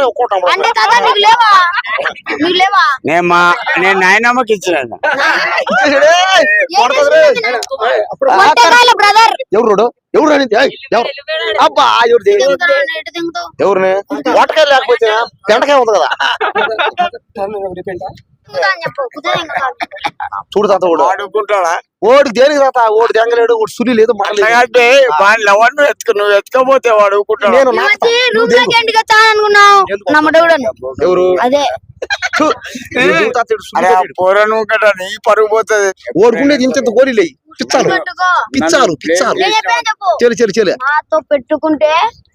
ఒకటే ఒక్కోటి అమ్మడం. అంటే తాత నీకు లేవా నీకు లేవా నేను మా నేను నాయనమ్మకి మొట్టకాయల బ్రదర్ ఎవరు రోడు? ఎవరు అబ్బా ఎవరిని వాటకాయ లేకపోతే బెండకాయ ఉంది కదా చూడు తాత ఓడు. దేనికి తాత? ఓడి తెంగలేడు ఓడి సులి లేదు. అంటే వాడిని ఎవరిని ఎత్తుకు నువ్వు ఎత్తుకపోతే వాడుకుంటాడు నేను ఎవరు? అదే. అరే? పోరను నీ పరుగు పోతుంది. ఇంత గోళీలే. పెట్టుకుంటే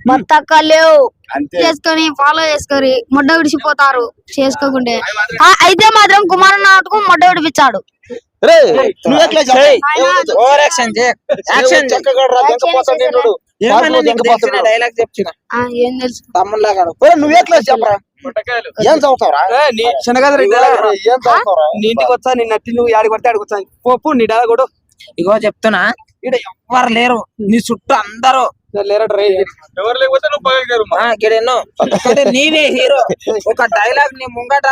బతక లేవు అంతే. చేసుకొని ఫాలో చేసుకొని మొడ్డ విడిచిపోతారు. చేసుకోకుంటే. ఆ, అయితే మాత్రం కుమార్ నాటకు మొడ్డ విడిపించాడు. నువ్వు ఎట్లా యాక్షన్ యాక్షన్ డైలాగ్ చెప్తున్నా. ఏం తెలుసు? తమ్ముళ్ళగా నువ్వు ఎట్లా చెప్పరా? ఏం చదువుతావురా? శనగాది ఏం చదువుతావురా? నీ ఇంటికి వచ్చా నీ నట్టి నువ్వు ఆడికి పడితే ఆడికి వచ్చా? పోపు నీ కూడా ఇగో చెప్తున్నా ఇక్కడ ఎవ్వరు లేరు. నీ చుట్టూ అందరూ. ఎవరు లేకపోతే నువ్వు నీవే హీరో. ఒక డైలాగ్ నీ ముంగట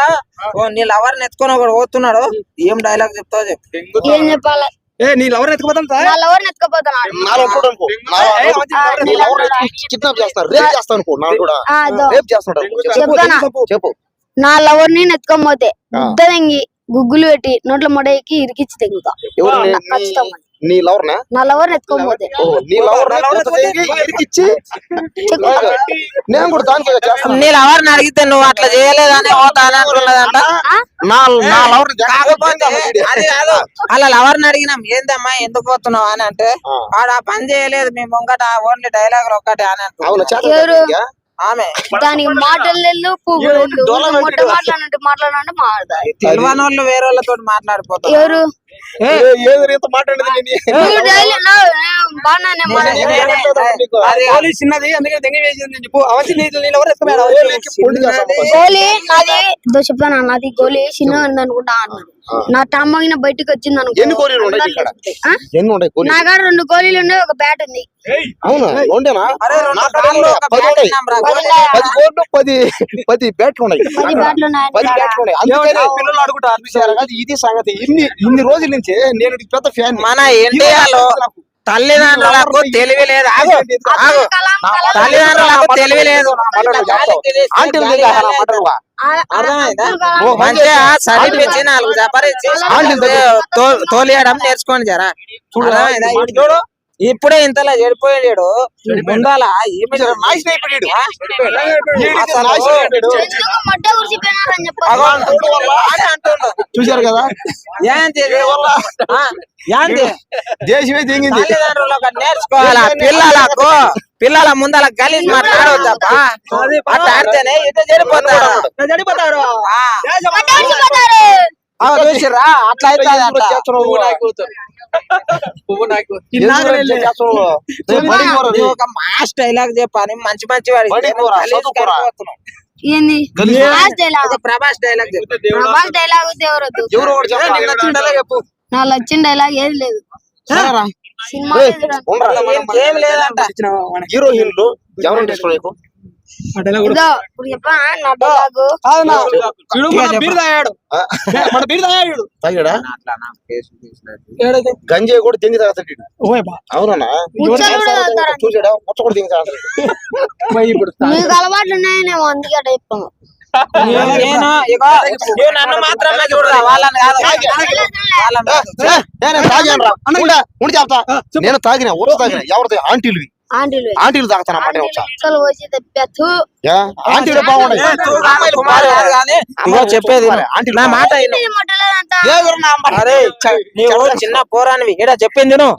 ఓ నీ లవర్ నెత్తుకొని ఒకడు పోతున్నాడు. ఏం డైలాగ్ చెప్తావు చెప్పు. ఏం చెప్పాలి? ఏ నీ లవర్ సార్ నా లవర్ ఎత్తుకోపోతున్నాడు నాలో కూడా అనుకో. నాలో నీ లవర్ కిడ్నాప్ చేస్తారు. రేప్ చేస్తాను అనుకో నాకు కూడా. ఆ, అదో. రేప్ చేస్తున్నాడు చెప్తానా? చెప్పు నా లవర్ని ఎత్తుకోపోతే ఆ. ముద్ద తెంగి గుగ్గులు పెట్టి నోట్ల మొడకి ఇరికిచ్చి తెగుతా. ఖచ్చితంగా నీ లవర్ నా? లవర్ ఎత్తుకోపోతే నీ లవర్ ఇరికిచ్చి నేను కూడా దానికి చేస్తాను నీ లవర్ అడిగితే నువ్వు అట్లా చేయలేదని పోతాను అంటున్నదంట. నా నా లవర్ కాకపోతే అది కాదు. అలా లవర్ అడిగినాం ఏందమ్మా ఎందుకు పోతున్నావు? అని అంటే. ఆడ ఆ పని చేయలేదు మీ ముంగట ఓన్లీ డైలాగ్ ఒక్కటే అని ఎవరు? ఆమె. దానికి మాటలు లేదు పువ్వులు లేదు. డోలా మొట్ట పెట్టిడు. మాట్లాడంటే మాట్లాడంటే మాట్లాడతారు తెలియని వాళ్ళు వేరే వాళ్ళతో మాట్లాడిపోతారు. ఎవరు? ఏది ఇంత మాట్లాడేది చిన్నది అందుకే దెంగ వేసింది చెప్పు. ఎవరు నాది ఇదో చెప్పాను నాది గోలీ చిన్న ఉంది అనుకుంటా అన్నాడు నా టమ్మగిన బయటకు వచ్చింది అనుకో. ఎన్ని గోళీలు ఉన్నాయి ఇక్కడ? ఆ? ఎన్ని ఉన్నాయి గోళీలు నా కాడ రెండు గోళీలు ఉన్నాయి ఒక బ్యాట్ ఉంది. అవునా? ఉండేనా పది పది బ్యాట్లు ఉన్నాయి. బ్యాట్లు ఉన్నాయి. ఇది సంగతి. ఇన్ని ఇన్ని రోజుల నుంచి నేను పెద్ద ఫ్యాన్ మన ఇండియాలో తల్లిదండ్రులకు తెలివి లేదు. ఆగు. ఆగు. తల్లిదండ్రులకు తెలివి లేదు. మంచిగా చదివించి నాలుగు. తో- తోలియడం నేర్చుకోండి జరా. చూడు. ఇప్పుడే ఇంతలా చెడిపోయాడు. అంటుండు. చూశారు కదా? దేశమే దిగింది నేర్చుకోవాలా? పిల్లలకు పిల్లల ముందల గలీజ్ మాట్లాడవద్దప్ప అట్లా ఆడితేనే ఇటు చెడిపోతారు. చూసిర్రా? అట్లా అవుతుంది నువ్వు రే. ఒక మాస్ డైలాగ్ చెప్పని మంచి మంచి. ఏంది? ప్రభాస్ డైలాగ్ ప్రభాస్ డైలాగ్ ఎవరొద్దు? చెప్పు. నా వచ్చిన డైలాగ్ ఏది లేదు. సినిమా ఎవరంటే ఇష్టం చూడు మన బీరు తాగాడు? మన బీరు తాగాడు. తాగాడా? గంజాయి కూడా తింగి తాగుతాడు. అవునా. చూసాడా? ముచ్చ కూడా తింగి. తాగుతాడు అలవాట్లు ఉన్నాయనేమో అందుకే నేను నన్ను మాత్రమే చూడరా? వాళ్ళని కాదు. తాగాను రా చెప్తా. నేను తాగిన ఊరు తాగిన ఎవరితో? ఆంటీలు ఆంటీలు ఆంటీలు తాగుతాను అన్నమాట యా, ఆంటీలు బాగున్నాయి చెప్పేది నా మాట చిన్న పోరానివి. ఇక్కడ చెప్పింది నువ్వు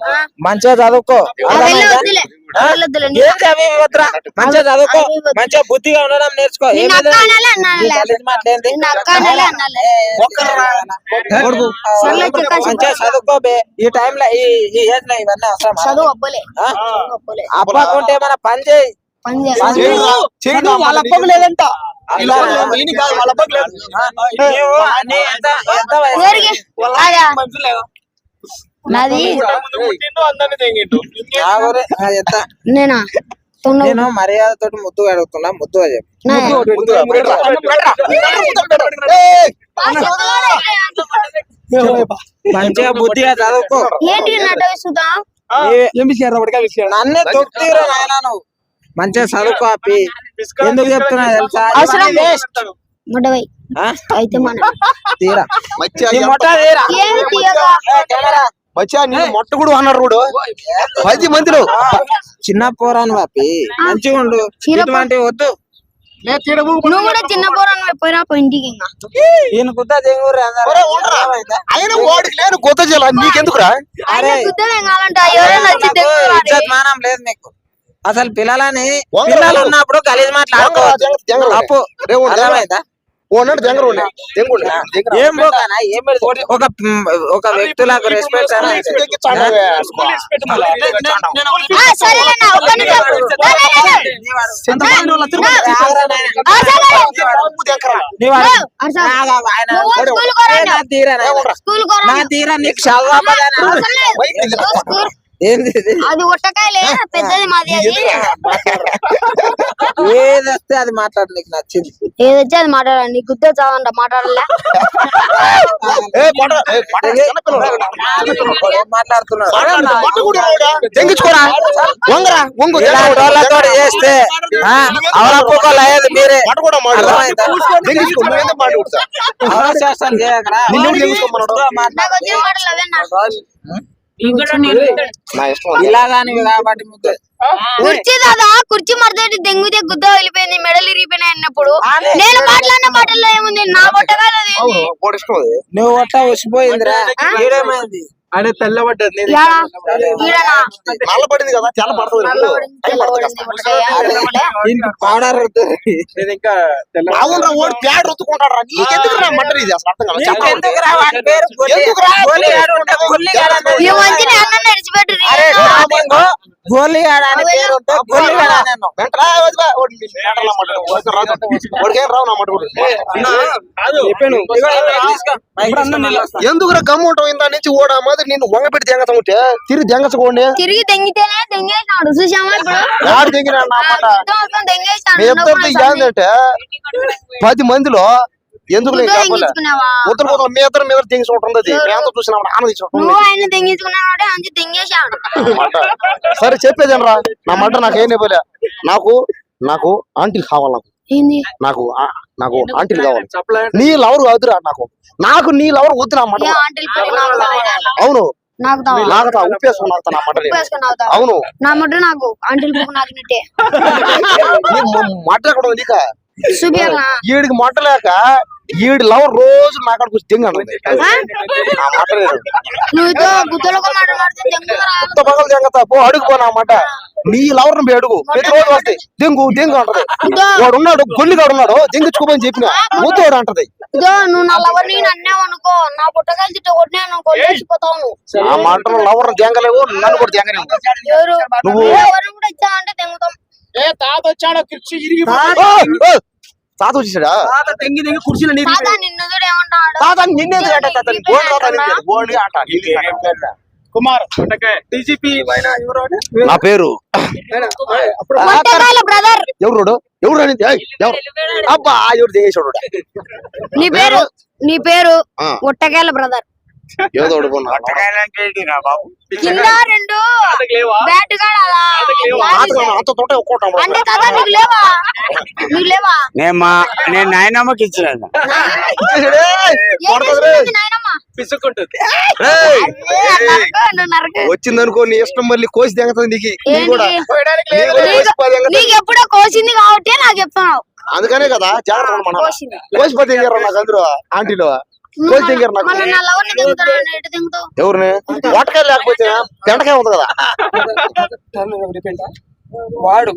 మంచిగా చదువుకో. మంచిగా చదువుకో. మంచిగా బుద్ధిగా ఉండడం నేర్చుకో. మంచిగా చదువుకో ఈ టైంలో ఈ ఈ ఏజ్లో ఇవన్నీ అవసరం అప్పకుంటే మన పని చేయి. వాళ్ళ అప్పకు లేదంట. వాళ్ళ లేదు. నాది నేనా? తొండ నేను మర్యాదతో ముద్దుగా అడుగుతున్నా. ఏయ్, మంచిగా బుద్ధిగా చదువుకో నన్నే తొక్కిరా నాయనా నువ్వు. మంచిగా చదువుకో అప్పి ఎందుకు చెప్తున్నా తెలుసా? అయితే మన తీరా. తీరా. నిన్ను మొట్ట కూడా అన్నారు రోడ్డు పది మందిలో. చిన్న పోరాను పాపి మంచిగా ఉండు. ఇటువంటి వద్దు. నువ్వు కూడా చిన్న పోరాను పోయిరా ఇంటికి ఈయన గుద్ద. ఆయన వాడికి నీకెందుకురా? వచ్చి మానం లేదు నీకు. అసలు పిల్లలని పిల్లలు. ఉన్నప్పుడు రే, ఉండు, జంగ. అర్థమైందా? ఓనాడు. ఏం ఏం? ఒక ఒక వ్యక్తులకు రెస్పెక్ట్ తీరా తీరా. నీకు అది పెద్దది మాది అది. ఏది వస్తే అది మాట్లాడు నీకు నచ్చింది. ఏది వచ్చి అది మాట్లాడండి గుద్ద చావంట మాట్లాడలే. చేస్తే అయ్యేది మీరే. అవకాశం చేయకరా? కుర్చీ దాదా కుర్చీ మరదటి దెంగుతే గుద్ద వెళ్ళిపోయింది మెడలు ఇరిగిపోయినాయి అన్నప్పుడు. నేను మాట్లాడిన మాటల్లో ఏముంది? నా అది. నువ్వు ఉసిపోయిందిరా ఈడేమైంది ఆయన తెల్లబడ్డది నేను యాడా? ఈడనా? నల్ల పడింది కదా తెల్ల పడుతుంది. పౌడర్ నేను ఇంకా తెల్ల ఓడి ప్యాడ్ రుద్దుకుంటాడు నీకెందుకు రా మటర్ ఇది అసలు అర్థం కాదు చెప్పండి ఎందుకురా వాడి పేరు గొల్లి? ఎందుకురా? గొల్లి ఆడు ఉంటే గొల్లి ఆడు అన్నాడు. ఈ మంచి అన్న నడిచిపెట్టు అరే స్టార్టింగ్ గోలీ ఆడ అని పేరు ఉంటే గొల్లి ఆడ అన్నాను. వెంటరా వదిలే. వాడి నీ మేటల మాట. వాడికి రాదు. వాడికి ఏం రావు నా మాట కూడా. చెప్పాను ఇగో ఇగో తీసుకో. ఇప్పుడు అన్న మళ్ళీ వస్తా. ఎందుకురా గమ్ము ఉంటావు ఇంత నుంచి ఓడా మాదిరి నిన్ను వంగ పెట్టి తెంగతా ఉంటే తిరిగి తెంగచ్చుకోండి తిరిగి దెంగితేనే దెంగేసినాడు చూసామా ఇప్పుడు? దెంగేసినాడు ఏంటంటే పది మందిలో ఎందుకు నేను ఉత్తర కోసం మీ ఇద్దరు మీద తెంగించుకుంటుంది చూసినా మాట సరే చెప్పేదేనరా నా మాట నాకేం ఇవ్వలే. నాకు నాకు ఆంటీలు కావాలి నాకు. నాకు ఆ- నాకు ఆంటీలు కావాలి. నీ లవర్ వద్దురా నాకు? నాకు నీ లవర్ వద్దు నా మాట. ఏ ఆంటీలు పెళ్ళి నాకు తాగరా? అవును. నాకు నా మాట అవును. నా నాకు ఆంటీలు పువ్వు నాకినట్టే నీ మ- మాట ఎక్కడ ఉంది నీక? ఈడికి మాట లేక ఈడి లవర్ రోజు నా కాడికి వచ్చి తింగ అన్నది. నా మాట లేదు. నువ్వు పో అడుగు పో నా మాట. నీ లవర్ పోయి అడుగు. ప్రతి రోజు వస్తాయి దెంగు దెంగు అంటది. వాడు ఉన్నాడు గొల్లిగాడు ఉన్నాడు. దెంగించుకోమని చెప్పిన వాడు అంటది. నా లవర్ మాటలో దెంగలేవు నన్ను కూడా దెంగలేవు ఎవరు? నువ్వు- ఇచ్చా అంటే దెంగుతాం ఓ, ఓ, తాత వచ్చేసాడా? తాత తెంగి తెంగి కుర్చీలో నీరు తాత నిన్ను తాత నిన్నేది అంట తాత. గోల్డ్ తాత కుమార్ డీజీపీ? నా పేరు. అప్పుడు పుట్టకాయల బ్రదర్ ఎవరు రోడు? ఎవరు అబ్బా ఎవరు నీ పేరు నీ పేరు ఆ. పుట్టకాయల బ్రదర్ ఏదో ఒకటి రెండు? బ్యాట్ అంత తోట నేను మా నేను నాయనమ్మకి ఏం పిసుకుంటుంది ఏ. వచ్చిందనుకో నీ ఇష్టం మళ్ళీ కోసి దింగతుంది నీకు? కూడా. నీకు ఎప్పుడో కోసింది కాబట్టి నాకు చెప్తున్నావు. అందుకనే కదా జాగ్రత్త మన కోసింది. కోసి పది దింగారు నాకు అందరూ ఆంటీలో. కోసి దింగారు నాకు మళ్ళీ నా లవర్ని దిగుతున్నావు ఎటు దిగుతావు ఎవరిని? వాటకాయ లేకపోతే పెంటకాయ ఉంది కదా వాడు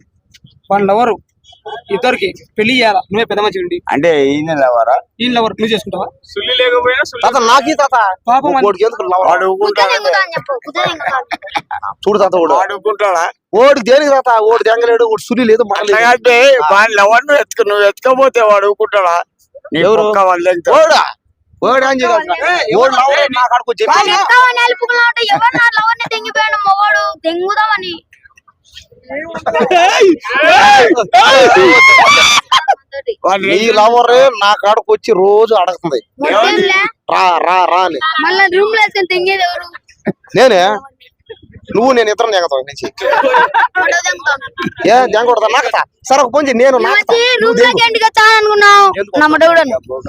వాళ్ళ లవరు ఇద్దరికి పెళ్ళి చేయాలా? నువ్వే పెద్ద మంచి ఉండి. అంటే ఈయన లేవారా? ఈ లవర్ నువ్వు చేసుకుంటావా? తాత నాకి తాత. పాపం ఎందుకు? వాడు కుత్త దిగుతా చూడు తాత ఓడు వాడు దేనికి తాత? ఓడి దెంగలేడు ఓడి సులి లేదు. అంటే వాడి లవర్ నువ్వు ఎత్తుకు నువ్వు ఎత్తుకపోతే వాడు ఊరుకుంటాడా నీ ఎవరు? పక్క వాళ్ళు ఎంత ఓడా ఓడి అని ఓడి లవర్ నా లవర్ని తెంగిపోయాడు? మొగోడు. తెంగుదామని. వాడిని నీ లవరే నా కాడకు వచ్చి రోజు అడుగుతుంది? రా రా రా అని. మళ్ళా రూమ్లో వేసుకొని తింగేది ఎవరు? నేనే? నువ్వు నేను ఇద్దరం దిగతాం నుంచి. ఏ జంగకూడదా నాకతా సరే ఒక పొంచి నేను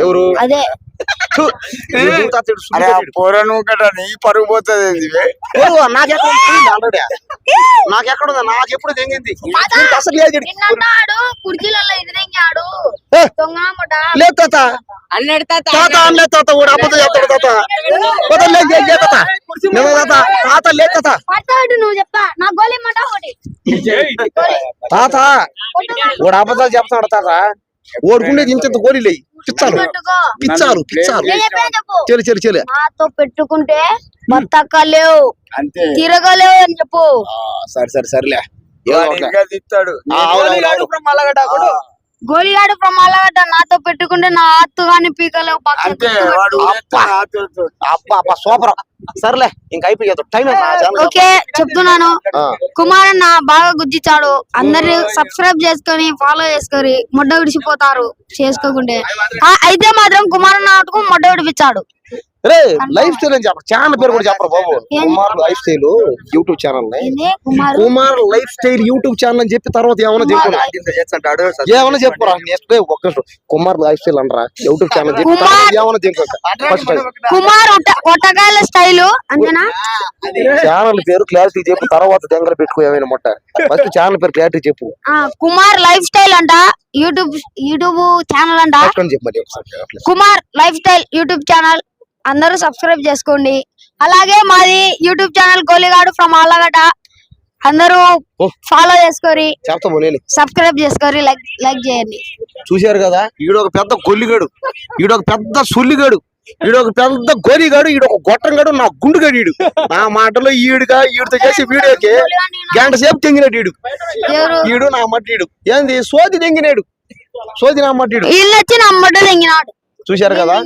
ఎవరు? అదే. అరే. పోరను నీ పరుగు పోతుంది? నాకెక్కడ ఉంది? ఆల్రెడీ. నాకెక్కడ ఉంది? నాకు ఎప్పుడు తెంగింది అసలు లేదు లేదు తాత. అన్నాడు తాత తాత అనలే తాత వాడు అబద్ధం చెప్తాడు తాత. తాత. లేదు లేదు, లేదు తాత. నిజం తాత. తాత లేదు తాత. పట్టాడు నువ్వు చెప్తా నా గోళీ మాట ఒకటి. తాత. వాడు అబద్ధాలు చెప్తున్నాడు తాత. ఓడుకుండేది ఇంత ఇంత గోళీలు పిచ్చాలు. పిచ్చాలు పిచ్చాలు. నేను చెప్పాను చెప్పు. చెలు చెలు చెలు. నాతో పెట్టుకుంటే బతకలేవు. అంతే. తిరగలేవు అని చెప్పు. ఆ, సరే సరే సరేలే. ఏదో గోలిగాడు ప్రమాలగడ్డ నాతో పెట్టుకుంటే నా ఆత్తు గాని పీకలేవు సూపర్. సర్లే ఇంకా అయిపోయేది టైం ఓకే చెప్తున్నాను. కుమార్ అన్న బాగా గుజ్జిచ్చాడు అందరు సబ్స్క్రైబ్ చేసుకొని ఫాలో చేసుకొని మొడ్డ విడిచిపోతారు. చేసుకోకుంటే. అయితే మాత్రం కుమార్ అన్న ఆటకు మొడ్డ విడిపించాడు. రే లైఫ్ స్టైల్ అని చెప్పరు? ఛానల్ పేరు కూడా చెప్పరు బాబు? Kumar life style YouTube channel Kumar? Life style YouTube channel అని చెప్పి తర్వాత ఏమైనా చెప్పురా? ఏమైనా చెప్పురా? నెక్స్ట్ ఒక్క నిమిషం. కుమార్ లైఫ్ స్టైల్ అనరా? యూట్యూబ్ ఛానల్ చెప్పి ఏమైనా ఫస్ట్ కుమార్ ఒట్ట- ఒట్టకాయల స్టైలు అంతేనా? ఛానల్ పేరు క్లారిటీ చెప్పు తర్వాత దగ్గర పెట్టుకో ఏమైనా మొట్ట. ఫస్ట్ ఛానల్ పేరు క్లారిటీ చెప్పు. ఆ, కుమార్ లైఫ్ స్టైల్ అంట యూట్యూబ్ యూట్యూబ్ ఛానల్ అంట. Kumar life style YouTube channel అందరూ సబ్స్క్రైబ్ చేసుకోండి. అలాగే మాది YouTube channel Goligadu from Allagadda అందరూ. ఫాలో నేను. సబ్స్క్రైబ్ చేసుకొని లైక్ లైక్ చేయండి. చూశారు కదా ఈడొక పెద్ద గొల్లిగాడు. ఈడొక పెద్ద సొల్లిగాడు. ఈడొక పెద్ద గోరిగాడు ఈడొక గొట్టంగాడు నా గుండుగాడు ఈడు నా మాటలో ఈడుగా ఈడితో చేసే వీడియోకి గంట సేపు తెంగినాడు ఈడు. ఈడు నా మట్టిడు ఏంది? సోది తెంగినాడు. సోది నా మట్టిడు వీళ్ళు వచ్చి నా మొడ్డ తెంగినాడు. చూశారు కదా?